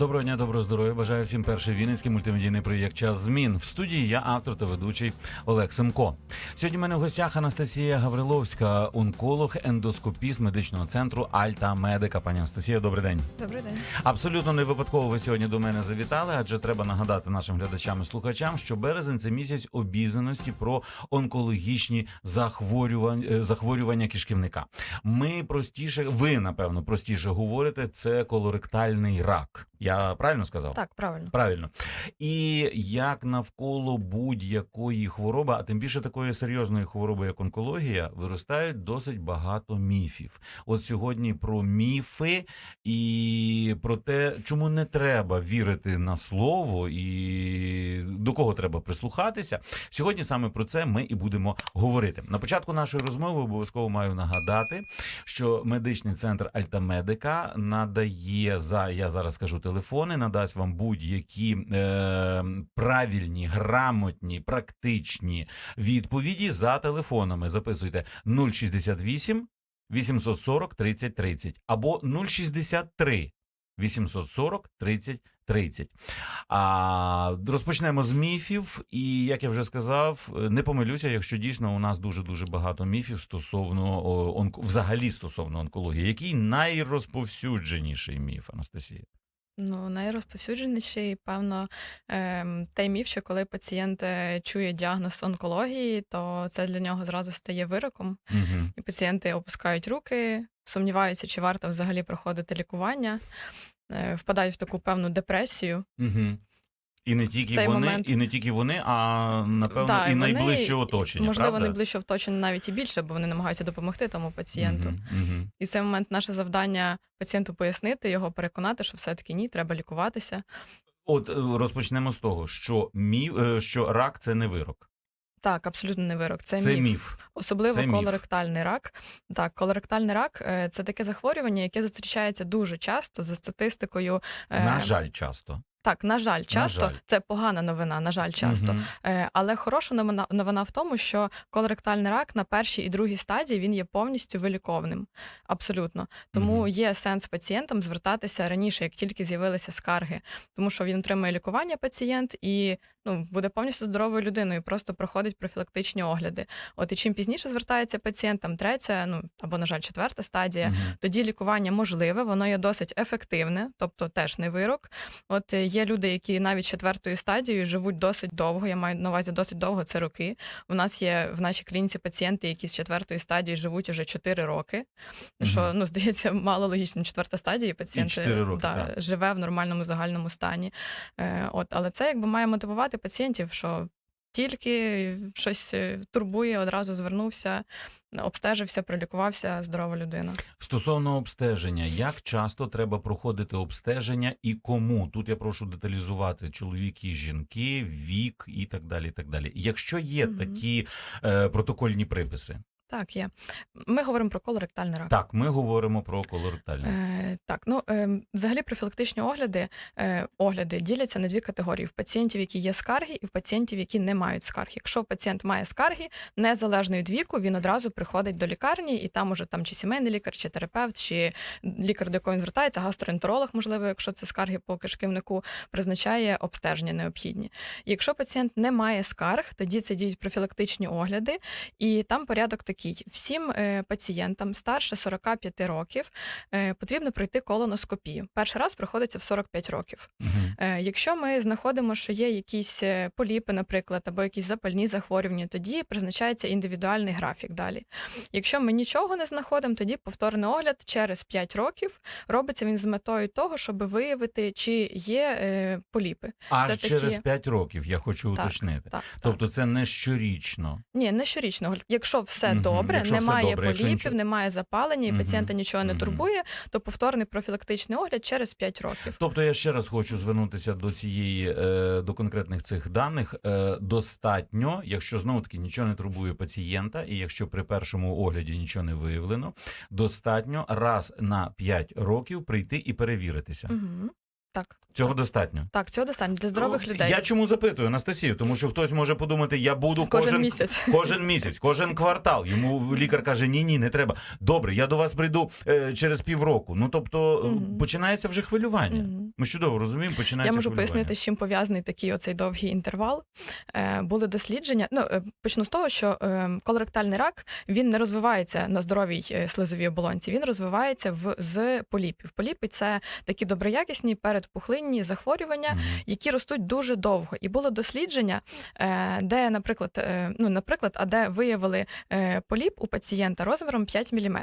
Доброго дня, доброго здоров'я. Бажаю всім перший вінницький мультимедійний проєкт Час змін. В студії я автор та ведучий Олег Семко. Сьогодні в мене в гостях Анастасія Гавриловська, онколог, ендоскопіст медичного центру Альта Медика. Пані Анастасія, добрий день. Добрий день. Абсолютно не випадково ви сьогодні до мене завітали, адже треба нагадати нашим глядачам і слухачам, що березень це місяць обізнаності про онкологічні захворювання, е, захворювання кишківника. Ми простіше, ви напевно простіше говорите, це колоректальний рак. Я правильно сказав? Так, правильно. Правильно. І як навколо будь-якої хвороби, а тим більше такої серйозної хвороби, як онкологія, виростають досить багато міфів. От сьогодні про міфи і про те, чому не треба вірити на слово і до кого треба прислухатися. Сьогодні саме про це ми і будемо говорити. На початку нашої розмови обов'язково маю нагадати, що медичний центр Альтамедика надає за я зараз скажу телефони, надасть вам будь-які е, правильні, грамотні, практичні відповіді за телефонами. Записуйте 068 840 30 30 або 063 840 30 30. А розпочнемо з міфів. І як я вже сказав, не помилюся, якщо дійсно у нас дуже дуже багато міфів стосовно онко, взагалі стосовно онкології. Який найрозповсюдженіший міф, Анастасія? Ну, найрозповсюдженіший, певно, ем, той міф, що коли пацієнт е, чує діагноз онкології, то це для нього зразу стає вироком. Угу. І пацієнти опускають руки, сумніваються, чи варто взагалі проходити лікування, е, впадають в таку певну депресію. Угу. І не тільки цей вони, момент- і не тільки вони, а напевно Да, і і вони, найближче оточення. Можливо, правда? найближче оточення навіть і більше, бо вони намагаються допомогти тому пацієнту. Мгм, мгм. І в цей момент наше завдання пацієнту пояснити, його переконати, що все-таки ні, треба лікуватися. От е, розпочнемо з того, що мі, е, що рак це не вирок, Так, абсолютно не вирок. Це, це міф. міф. Особливо Це міф. колоректальний рак. Так, колоректальний рак е, це таке захворювання, яке зустрічається дуже часто за статистикою. е, На жаль, часто. Так, на жаль, часто жаль. це погана новина, на жаль, часто. Е, Але хороша новина, новина в тому, що колоректальний рак на першій і другій стадії він є повністю виліковним. Абсолютно. Тому Мгм. є сенс пацієнтам звертатися раніше, як тільки з'явилися скарги, тому що він отримує лікування пацієнт і ну, буде повністю здоровою людиною, просто проходить профілактичні огляди. От і чим пізніше звертається пацієнт, там третя, ну або, на жаль, четверта стадія, Мгм. тоді лікування можливе, воно є досить ефективне, тобто теж не вирок. От е, є люди, які навіть четвертою стадією живуть досить довго. Я маю на увазі досить довго, це роки. У нас є в нашій клініці пацієнти, які з четвертої стадії живуть уже 4 роки. Що ну здається мало логічно. Четверта стадія, і пацієнт роки, да, живе в нормальному загальному стані. Е, от, але це якби має мотивувати пацієнтів, що тільки щось е, турбує, одразу звернувся, обстежився, прилікувався, здорова людина. Стосовно обстеження, як часто треба проходити обстеження і кому? Тут я прошу деталізувати чоловіки, жінки, вік і так далі. І так далі. Якщо є угу. такі е, протокольні приписи, Так, є. Ми говоримо про колоректальний рак. так ми говоримо про колоректальний. Е, так, ну е, взагалі профілактичні огляди, е, огляди діляться на дві категорії: в пацієнтів, які є скарги, і в пацієнтів, які не мають скарг. Якщо пацієнт має скарги, незалежно від віку, він одразу приходить до лікарні, і там уже там чи сімейний лікар, чи терапевт, чи лікар, до якого він звертається, гастроентеролог, можливо, якщо це скарги по кишківнику, призначає обстеження необхідні. Якщо пацієнт не має скарг, тоді це діють профілактичні огляди, і там порядок такий: всім е, пацієнтам старше 45 років е, потрібно пройти колоноскопію. Перший раз проходиться в 45 років. Е, Якщо ми знаходимо, що є якісь поліпи, наприклад, або якісь запальні захворювання, тоді призначається індивідуальний графік далі. Якщо ми нічого не знаходимо, тоді повторний огляд через 5 років робиться він з метою того, щоб виявити, чи є поліпи. Аж це такі- через 5 років я хочу Так, уточнити. Так, Тобто це не щорічно. Ні, не щорічно. Якщо все Мгм, добре, якщо немає добре, поліпів, немає запалення, і Мгм, пацієнта нічого не турбує, то повторний профілактичний огляд через 5 років. Тобто я ще раз хочу звернутися до цієї е, до конкретних цих даних. Е, достатньо, якщо знову таки нічого не турбує пацієнта, і якщо при першому огляді нічого не виявлено, достатньо раз на 5 років прийти і перевіритися. Угу. Так, Цього достатньо. так, цього достатньо для здорових Ну, людей. Я чому запитую Анастасію? Тому що хтось може подумати, я буду Кожен кожен, місяць. кожен місяць, кожен квартал. Йому лікар каже: ні, ні, не треба. Добре, я до вас прийду е, через півроку. Ну тобто Мгм. починається вже хвилювання. Мгм. Ми чудово розуміємо, починається Я можу хвилювання. пояснити, з чим пов'язаний такий оцей довгий інтервал. Е, були дослідження. Ну е, почну з того, що е, колоректальний рак він не розвивається на здоровій е, слизовій оболонці, він розвивається в з поліпів. Поліпи це такі доброякісні передпухлинні захворювання, які ростуть дуже довго. І було дослідження, е, де, наприклад, е, ну, наприклад, а де виявили е, поліп у пацієнта розміром 5 мм.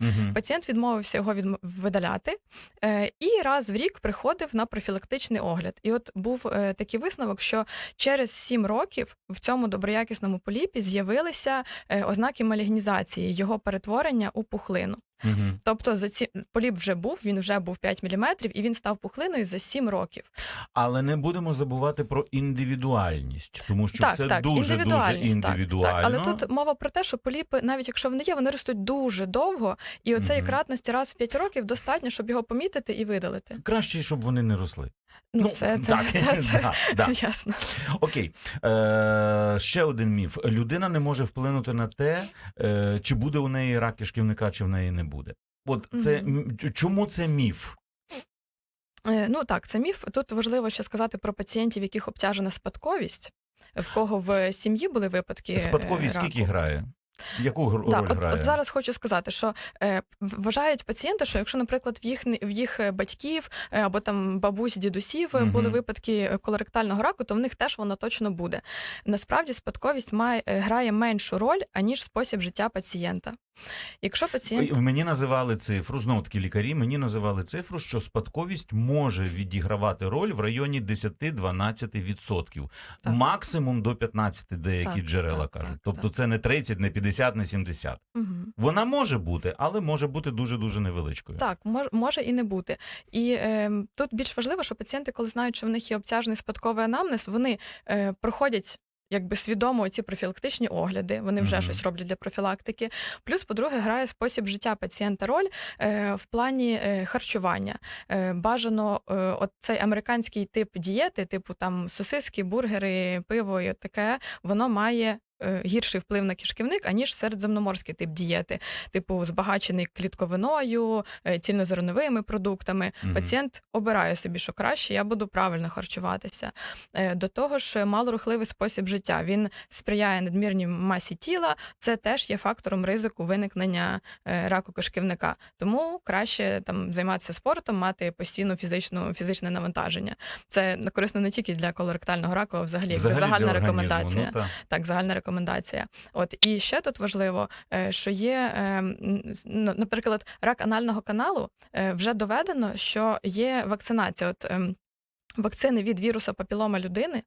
Мгм. Пацієнт відмовився його відм- видаляти е, і раз в рік приходив на профілактичний огляд. І от був е, такий висновок, що через 7 років в цьому доброякісному поліпі з'явилися е, ознаки малігнізації, його перетворення у пухлину. Мгм. Тобто за ці поліп вже був, він вже був 5 мм, і він став пухлиною за 7 років. Але не будемо забувати про індивідуальність, тому що так, це так, дуже дуже індивідуально. Так, так. Але тут мова про те, що поліпи, навіть якщо вони є, вони ростуть дуже довго, і оцеї Мгм. кратності раз в 5 років достатньо, щоб його помітити і видалити. Краще, щоб вони не росли. Ну, це, це, так, це, це, да, да. ясно. Окей. Е, ще один міф. Людина не може вплинути на те, е, чи буде у неї рак кишківника, чи в неї не буде. От це Мгм. м, чому це міф? Е, Ну так, це міф. Тут важливо ще сказати про пацієнтів, яких обтяжена спадковість, в кого в сім'ї були випадки. е, Спадковість раку. скільки грає? Яку гр- Так, роль от, грає? от зараз хочу сказати, що е, вважають пацієнти, що якщо, наприклад, в їх в їх е, батьків е, або там бабусь, дідусів угу. були випадки колоректального раку, то в них теж воно точно буде. Насправді спадковість має е, грає меншу роль аніж спосіб життя пацієнта. Якщо пацієнт Мені називали цифру, знову таки лікарі, мені називали цифру, що спадковість може відігравати роль в районі 10-12%. Так. Максимум до 15% деякі Так, джерела так, кажуть. так, тобто так. це не 30, не 50, не 70. Мгм. Вона може бути, але може бути дуже-дуже невеличкою. Так, може і не бути. І е, тут більш важливо, що пацієнти, коли знають, що в них є обтяжений спадковий анамнез, вони е, проходять. Якби свідомо ці профілактичні огляди, вони вже Мгм. щось роблять для профілактики. Плюс, по-друге, грає спосіб життя пацієнта роль е, в плані е, харчування. Е, бажано е, от цей американський тип дієти, типу там сосиски, бургери, пиво і таке, воно має гірший вплив на кишківник, аніж середземноморський тип дієти, типу збагачений клітковиною, е, цільнозерновими продуктами. Мгм. Пацієнт обирає собі, що краще, я буду правильно харчуватися. Е, До того ж, малорухливий спосіб життя він сприяє надмірній масі тіла. Це теж є фактором ризику виникнення е, раку кишківника. Тому краще там займатися спортом, мати постійну фізичну фізичне навантаження. Це корисно не тільки для колоректального раку, а взагалі, Взагалі загальна рекомендація. Ну, так. Так, загальна рекомендація. От і ще тут важливо, е, що є, е, наприклад, рак анального каналу е, вже доведено, що є вакцинація. От ем, вакцини від віруса папілома людини,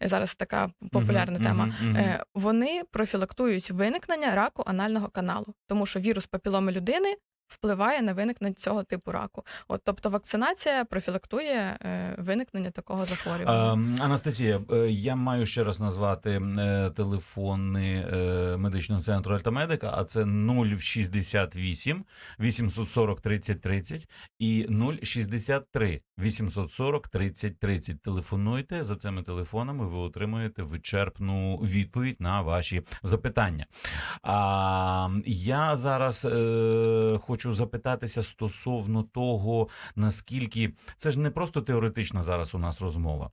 зараз така популярна Мгм, тема. мгм, мгм. е, Вони профілактують виникнення раку анального каналу, тому що вірус папіломи людини. Впливає на виникнення цього типу раку. От, тобто вакцинація профілактує е, виникнення такого захворювання. Ем, Анастасія, е, я маю ще раз назвати е, телефони медичного центру Альтамедика, а це 068 840 30 30 і 063 840 30 30. Телефонуйте за цими телефонами. Ви отримуєте вичерпну відповідь на ваші запитання. А я зараз е, хочу запитатися стосовно того, наскільки це ж не просто теоретична зараз у нас розмова.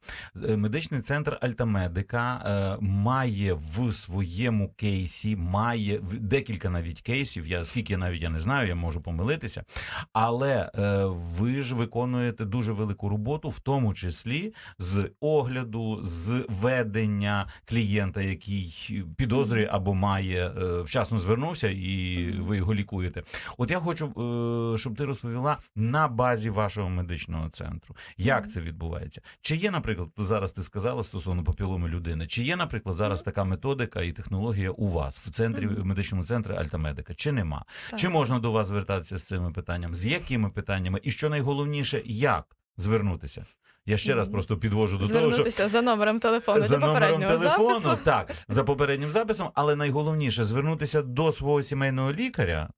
Е, Медичний центр Альтамедика е, має в своєму кейсі, має декілька навіть кейсів. Я скільки навіть я не знаю, я можу помилитися. Але е, ви ж виконуєте дуже велику роботу, в тому числі з огляду, з ведення клієнта, який підозрює або має вчасно звернувся, і ви його лікуєте. От я хочу, е, щоб ти розповіла на базі вашого медичного центру, як це відбувається. Чи є, наприклад, зараз ти сказала стосовно папіломи людини, чи є, наприклад, зараз така методика і технологія у вас в центрі в медичному центрі Альтамедика? Чи нема? Так. Чи можна до вас звертатися з цими питаннями? З якими питаннями? І що найголовніше, як звернутися? Я ще раз просто підвожу до того, що за номером телефону за для номером телефону, запису. так, за попереднім записом, але найголовніше звернутися до свого сімейного лікаря.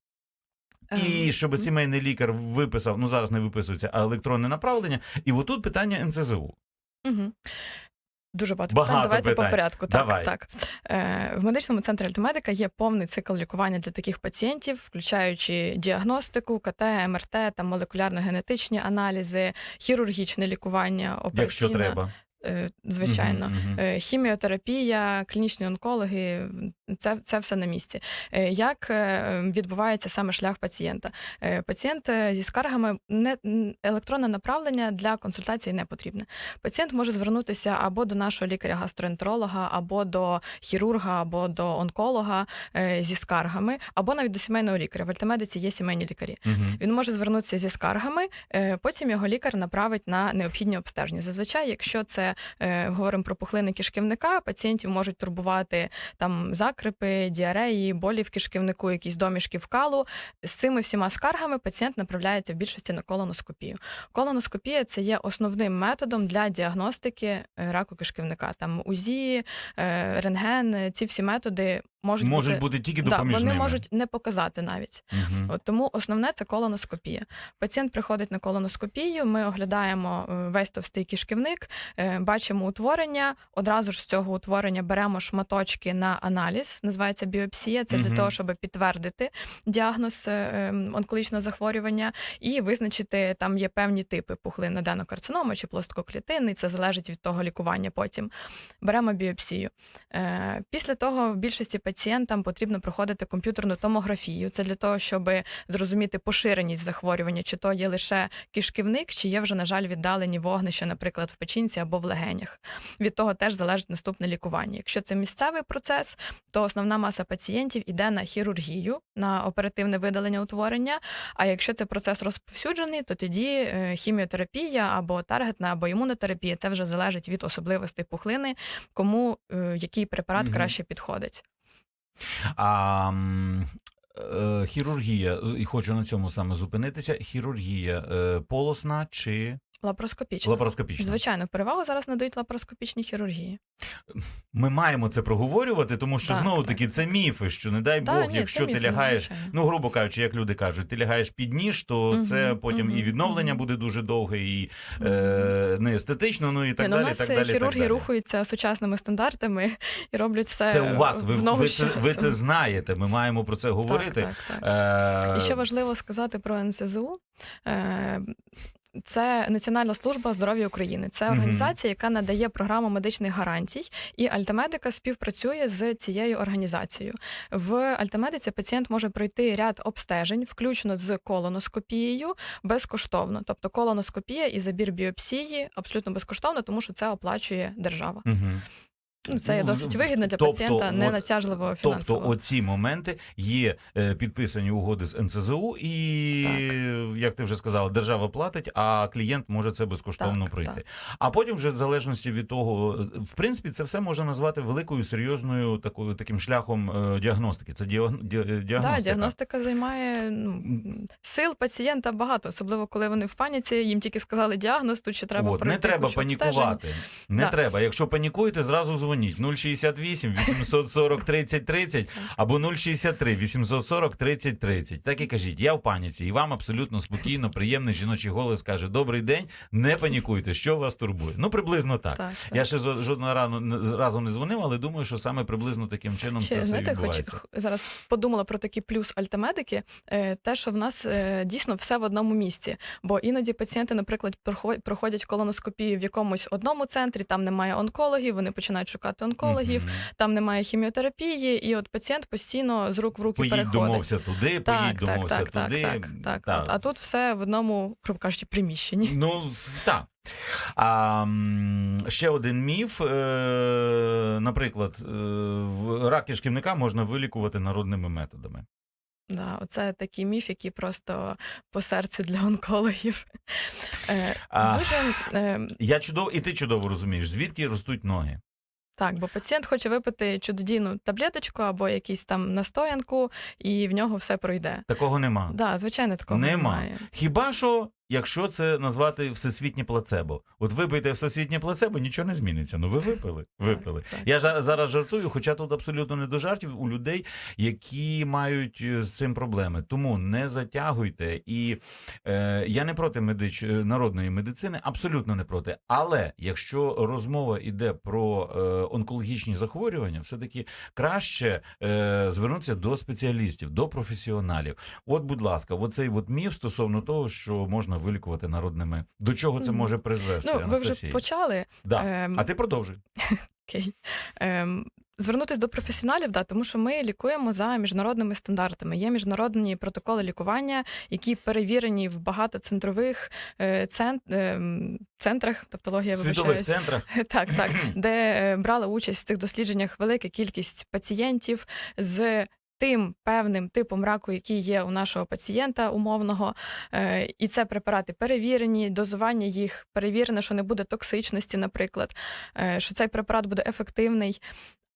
І Ем, щоб сімейний лікар виписав, ну зараз не виписується, а електронне направлення. І отут питання НСЗУ. Мгм. Дуже багато, Багато питань. Давайте питань. по порядку. Так, Давай. так. Е, в медичному центрі Альтамедика є повний цикл лікування для таких пацієнтів, включаючи діагностику, КТ, МРТ, там молекулярно-генетичні аналізи, хірургічне лікування, Якщо треба. Е, звичайно. Мгм. Е, Хіміотерапія, клінічні онкологи це, це все на місці. Е, Як відбувається саме шлях пацієнта? Пацієнт зі скаргами не електронне направлення для консультації не потрібне. Пацієнт може звернутися або до нашого лікаря-гастроентеролога, або до хірурга, або до онколога зі скаргами, або навіть до сімейного лікаря. В альтамедиці є сімейні лікарі. Мгм. Він може звернутися зі скаргами, потім його лікар направить на необхідні обстеження. Зазвичай, якщо це е, говоримо про пухлини кишківника, пацієнтів можуть турбувати там закрипи, діареї, болі в кишківнику, якісь домішки в калу. З цими всіма скаргами пацієнт направляється в більшості на колоноскопію. Колоноскопія це є основним методом для діагностики е, раку кишківника. Там УЗІ, е, рентген, ці всі методи можуть, Можуть бути тільки да, допоміжними. вони можуть не показати навіть. Мгм. От тому основне це колоноскопія. Пацієнт приходить на колоноскопію, ми оглядаємо е, весь товстий кишківник, е, бачимо утворення. Одразу ж з цього утворення беремо шматочки на аналіз, називається біопсія. Це для того, щоб підтвердити діагноз е, онкологічного захворювання і визначити, там є певні типи пухлин аденокарцинома чи плоскоклітинний, це залежить від того лікування потім. Беремо біопсію. Після того в більшості пацієнтам потрібно проходити комп'ютерну томографію. Це для того, щоб зрозуміти поширеність захворювання, чи то є лише кишківник, чи є вже, на жаль, віддалені вогнища, наприклад, в печінці або в легенях. Від того теж залежить наступне лікування. Якщо це місцевий процес, то основна маса пацієнтів іде на хірургію, на оперативне видалення утворення. А якщо це процес розповсюджений, то тоді е, хіміотерапія або таргетна, або імунотерапія це вже залежить від особливостей пухлини, кому е, який препарат краще підходить. А е, хірургія, і хочу на цьому саме зупинитися. Хірургія е, полосна чи Лапароскопічна. лапароскопічна? Звичайно, перевагу зараз надають лапароскопічній хірургії. Ми маємо це проговорювати, тому що Так, знову так. таки це міфи, що не дай Да, Бог, ні, якщо ти міф, ну, лягаєш. Ну, грубо кажучи, як люди кажуть, ти лягаєш під ніж, то Мгм, це потім і відновлення мгм. буде дуже довге, і е, не естетично, ну і так Ні, ну, далі. у нас так далі, хірурги так далі. рухаються сучасними стандартами і роблять все Це у вас. Ви, ви, це, ви це знаєте. Ми маємо про це говорити. Так, так, так. Е, І ще важливо сказати про НСЗУ. Е, Це Національна служба здоров'я України. Це організація, яка надає програму медичних гарантій, і Альтамедика співпрацює з цією організацією. В Альтамедиці пацієнт може пройти ряд обстежень, включно з колоноскопією, безкоштовно. Тобто колоноскопія і забір біопсії абсолютно безкоштовно, тому що це оплачує держава. Мгм. Ну, Це є Ну, досить вигідно для тобто, пацієнта, не натяжливо фінансово. Тобто, оці моменти є е, підписані угоди з НСЗУ, і Так. як ти вже сказала, держава платить, а клієнт може це безкоштовно Так, пройти. так. А потім, вже в залежності від того, в принципі, це все можна назвати великою серйозною такою таким шляхом е, діагностики. Це е, діагностика. Так, діагностика займає ну, сил пацієнта багато, особливо коли вони в паніці, їм тільки сказали діагноз, тут ще треба От, пройти не треба кучу обстежень. панікувати. Не Так. треба. Якщо панікуєте, зразу дзвоніть 068 840 30 30 або 063 840 30 30. Так і кажіть, я в паніці, і вам абсолютно спокійно, приємний жіночий голос каже: Добрий день, не панікуйте, що вас турбує. Ну, приблизно так. Так, так. Я ще жодного рану не- разу не дзвонив, але думаю, що саме приблизно таким чином це Ще, все знаєте, хоч відбувається. х- зараз подумала про такий плюс альтамедики, е, те, що в нас е, дійсно все в одному місці. Бо іноді пацієнти, наприклад, прохо- проходять колоноскопію в якомусь одному центрі, там немає онкологів, вони починають шукати онкологів, Мгм. там немає хіміотерапії, і от пацієнт постійно з рук в руки Поїдь переходить. домовся туди, Так, поїдь так, домовся так, так, туди. так, так. Та. От, а тут все в одному, грубо кажучи, приміщенні. Ну так. А, ще один міф. Е, наприклад, е, рак кишківника можна вилікувати народними методами. Да, оце такий міф, який просто по серцю для онкологів. Е, А. Дуже е, Я чудово, і ти чудово розумієш, звідки ростуть ноги. Так, бо пацієнт хоче випити чудодійну таблеточку або якийсь там настоянку, і в нього все пройде. Такого нема. Да, звичайно, такого Нема. немає. Хіба що якщо це назвати всесвітнє плацебо. От випийте всесвітнє плацебо, нічого не зміниться. Ну ви випили. Випили. Так, так. Я зараз жартую, хоча тут абсолютно не до жартів у людей, які мають е, з цим проблеми. Тому не затягуйте. І е, я не проти медич... е, народної медицини, абсолютно не проти. Але якщо розмова йде про е, онкологічні захворювання, все таки краще е, звернутися до спеціалістів, до професіоналів. От, будь ласка, оцей от міф стосовно того, що можна вилікувати народними. До чого це може призвести? Ну, ви вже почали. да. ем, А ти продовжуй. Окей. Ем, Звернутися до професіоналів, да, тому що ми лікуємо за міжнародними стандартами. Є міжнародні протоколи лікування, які перевірені в багатоцентрових е, ем, центрах, тавтологія Світових центрах Так, так, де е, брала участь в цих дослідженнях велика кількість пацієнтів з тим певним типом раку, який є у нашого пацієнта умовного. Е, І це препарати перевірені, дозування їх перевірене, що не буде токсичності, наприклад, е, що цей препарат буде ефективний.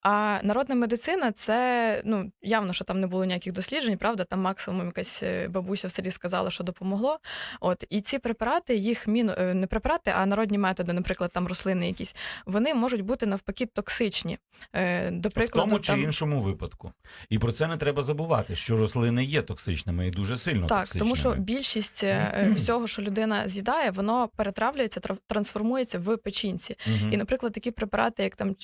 А народна медицина це ну явно, що там не було ніяких досліджень, правда? Там максимум якась е, бабуся в селі сказала, що допомогло. От і ці препарати, їх міну е, не препарати, а народні методи, наприклад, там рослини якісь, вони можуть бути навпаки токсичні. Е, До в тому чи там... іншому випадку. І про це не треба забувати, що рослини є токсичними і дуже сильно Так, токсичними. тому що більшість всього, що людина з'їдає, воно перетравлюється, трав- трансформується в печінці. І, наприклад, такі препарати, як там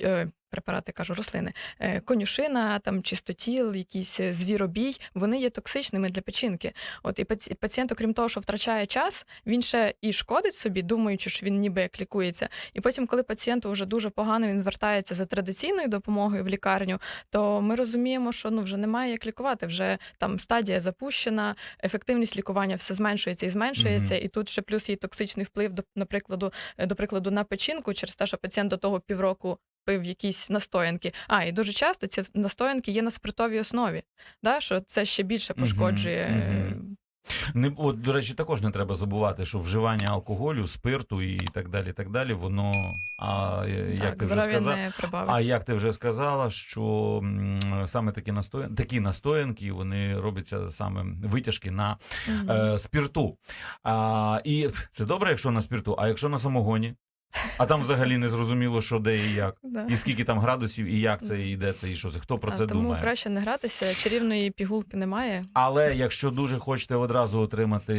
препарати, кажу, рослини, е, конюшина, там чистотіл, якийсь е, звіробій, вони є токсичними для печінки. От і пацієнт, окрім того, що втрачає час, він ще і шкодить собі, думаючи, що він ніби як лікується. І потім, коли пацієнту вже дуже погано, він звертається за традиційною допомогою в лікарню, то ми розуміємо, що ну вже немає як лікувати. Вже там стадія запущена, ефективність лікування все зменшується і зменшується. І тут ще плюс є токсичний вплив до наприкладу, е, до прикладу на печінку через те, що пацієнт до того півроку. Пив якісь настоянки. А, і дуже часто ці настоянки є на спиртовій основі, да, що це ще більше пошкоджує. Не, от, до речі, також не треба забувати, що вживання алкоголю, спирту і так далі, так далі, воно, а, як так, ти вже сказав, а як ти вже сказала, що саме такі настоянки, такі настоянки, вони робляться саме витяжки на Мгм. е, спірту. А, і це добре, якщо на спірту, а якщо на самогоні? А там взагалі не зрозуміло, що де і як. Да. І скільки там градусів, і як це, і де це, і що це. Хто про А, це тому думає? краще не гратися, чарівної пігулки немає. Але якщо дуже хочете одразу отримати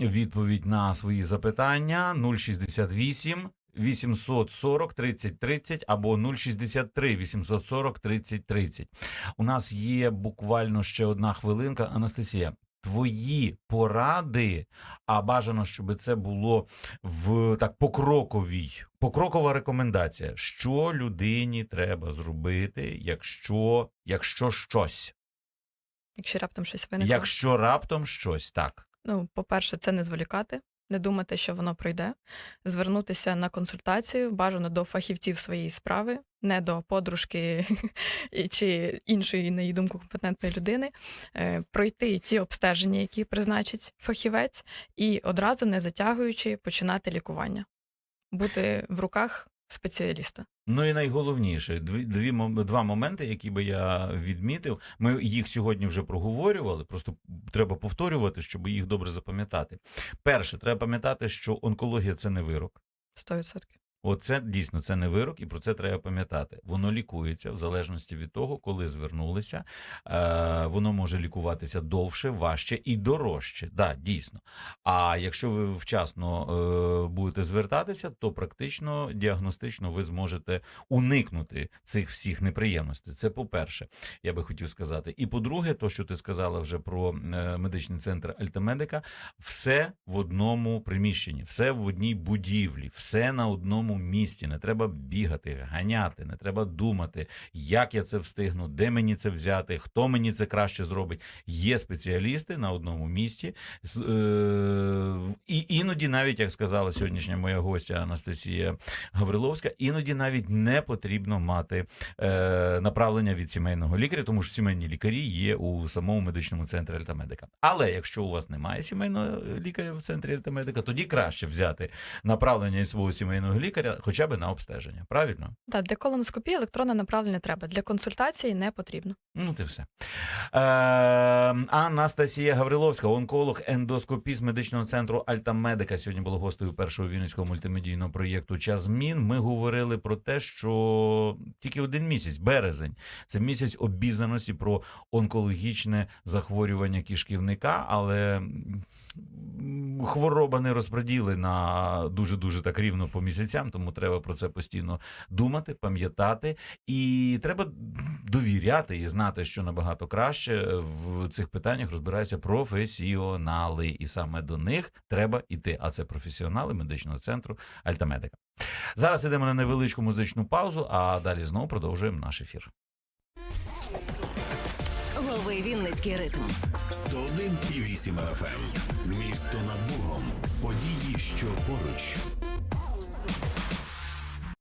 відповідь на свої запитання, 068 840 30 30 або 063 840 30 30. У нас є буквально ще одна хвилинка. Анастасія, твої поради, а бажано, щоб це було в так покроковій, покрокова рекомендація, що людині треба зробити, якщо, якщо щось. Якщо раптом щось виникло. Якщо раптом щось так. Ну, по-перше, це не зволікати, не думати, що воно пройде, звернутися на консультацію, бажано до фахівців своєї справи, не до подружки чи іншої, на її думку, компетентної людини, е, пройти ті обстеження, які призначить фахівець, і одразу не затягуючи починати лікування, бути в руках спеціаліста. Ну і найголовніше, дві, дві два моменти, які би я відмітив. Ми їх сьогодні вже проговорювали. Просто треба повторювати, щоб їх добре запам'ятати. Перше, треба пам'ятати, що онкологія це не вирок. 100%. Оце дійсно це не вирок, і про це треба пам'ятати. Воно лікується в залежності від того, коли звернулися. Е, воно може лікуватися довше, важче і дорожче. Да, дійсно. А якщо ви вчасно е, будете звертатися, то практично діагностично ви зможете уникнути цих всіх неприємностей. Це по-перше, я би хотів сказати. І по-друге, то що ти сказала вже про е, медичний центр Альтамедика, все в одному приміщенні, все в одній будівлі, все на одному місці. Не треба бігати, ганяти, не треба думати, як я це встигну, де мені це взяти, хто мені це краще зробить. Є спеціалісти на одному місці. Е, І іноді, навіть як сказала сьогоднішня моя гостя Анастасія Гавриловська, іноді навіть не потрібно мати е, направлення від сімейного лікаря, тому що сімейні лікарі є у самому медичному центрі Альтамедика. Але якщо у вас немає сімейного лікаря в центрі Альтамедика, тоді краще взяти направлення від свого сімейного лікаря. Лікаря, хоча б на обстеження. Правильно? Да, для колоноскопії електронне направлення треба. Для консультації не потрібно. Ну, ти все. Е, Анастасія Гавриловська, онколог, ендоскопіст медичного центру Альтамедика. Сьогодні була гостею першого вінницького мультимедійного проєкту Час змін. Ми говорили про те, що тільки один місяць, березень, це місяць обізнаності про онкологічне захворювання кишківника, але хвороба не розподілена дуже дуже так рівно по місяцям, тому треба про це постійно думати, пам'ятати. І треба довіряти і знати, що набагато краще в цих питаннях розбираються професіонали, і саме до них треба йти. А це професіонали медичного центру Альтамедика. Зараз йдемо на невеличку музичну паузу, а далі знову продовжуємо наш ефір. Лови Вінницький ритм. 101,8 FM. Місто над Богом. Події, що поруч.